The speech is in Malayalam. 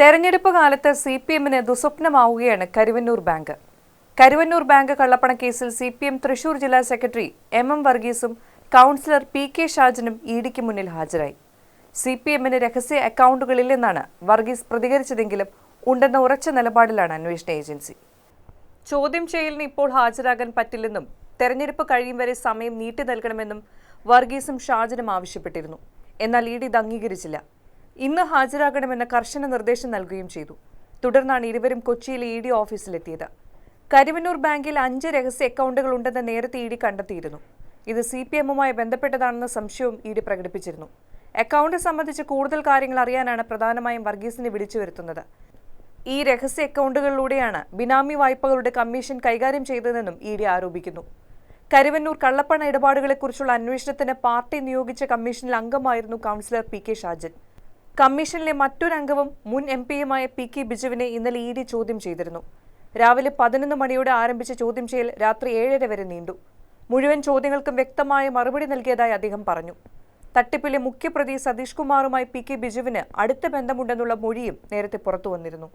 തെരഞ്ഞെടുപ്പ് കാലത്ത് സി പി എമ്മിന് ദുസ്വപ്നമാവുകയാണ് കരുവന്നൂർ ബാങ്ക്. കരുവന്നൂർ ബാങ്ക് കള്ളപ്പണ കേസിൽ സി പി എം തൃശൂർ ജില്ലാ സെക്രട്ടറി എം എം വർഗീസും കൗൺസിലർ പി കെ ഷാജനും ഇഡിക്ക് മുന്നിൽ ഹാജരായി. സി പി എമ്മിന് രഹസ്യ അക്കൗണ്ടുകളില്ലെന്നാണ് വർഗീസ് പ്രതികരിച്ചതെങ്കിലും ഉണ്ടെന്ന ഉറച്ച നിലപാടിലാണ് അന്വേഷണ ഏജൻസി. ചോദ്യം ചെയ്യലിന് ഇപ്പോൾ ഹാജരാകാൻ പറ്റില്ലെന്നും തെരഞ്ഞെടുപ്പ് കഴിയും വരെ സമയം നീട്ടി നൽകണമെന്നും വർഗീസും ഷാജനും ആവശ്യപ്പെട്ടിരുന്നു. എന്നാൽ ഇ ഡി ഇത് അംഗീകരിച്ചില്ല. ഇന്ന് ഹാജരാകണമെന്ന കർശന നിർദ്ദേശം നൽകുകയും ചെയ്തു. തുടർന്നാണ് ഇരുവരും കൊച്ചിയിലെ ഇ ഡി ഓഫീസിലെത്തിയത്. കരുവന്നൂർ ബാങ്കിൽ അഞ്ച് രഹസ്യ അക്കൗണ്ടുകൾ ഉണ്ടെന്ന് നേരത്തെ ഇ ഡി കണ്ടെത്തിയിരുന്നു. ഇത് സി പി എമ്മുമായി ബന്ധപ്പെട്ടതാണെന്ന സംശയവും ഇ ഡി പ്രകടിപ്പിച്ചിരുന്നു. അക്കൗണ്ട് സംബന്ധിച്ച് കൂടുതൽ കാര്യങ്ങൾ അറിയാനാണ് പ്രധാനമായും വർഗീസിനെ വിളിച്ചു വരുത്തുന്നത്. ഈ രഹസ്യ അക്കൗണ്ടുകളിലൂടെയാണ് ബിനാമി വായ്പകളുടെ കമ്മീഷൻ കൈകാര്യം ചെയ്തതെന്നും ഇ ഡി ആരോപിക്കുന്നു. കരുവന്നൂർ കള്ളപ്പണ ഇടപാടുകളെക്കുറിച്ചുള്ള അന്വേഷണത്തിന് പാർട്ടി നിയോഗിച്ച കമ്മീഷനിൽ അംഗമായിരുന്നു കൗൺസിലർ പി കെ ഷാജൻ. കമ്മീഷനിലെ മറ്റൊരംഗവും മുൻ എം പിയുമായ പി കെ ബിജുവിനെ ഇന്നലെ ഇ ഡി ചോദ്യം ചെയ്തിരുന്നു. രാവിലെ പതിനൊന്ന് മണിയോടെ ആരംഭിച്ച ചോദ്യം ചെയ്യൽ രാത്രി ഏഴര വരെ നീണ്ടു. മുഴുവൻ ചോദ്യങ്ങൾക്കും വ്യക്തമായ മറുപടി നൽകിയതായി അദ്ദേഹം പറഞ്ഞു. തട്ടിപ്പിലെ മുഖ്യപ്രതി സതീഷ് കുമാറുമായി പി കെ ബിജുവിന് അടുത്ത ബന്ധമുണ്ടെന്നുള്ള മൊഴിയും നേരത്തെ പുറത്തു വന്നിരുന്നു.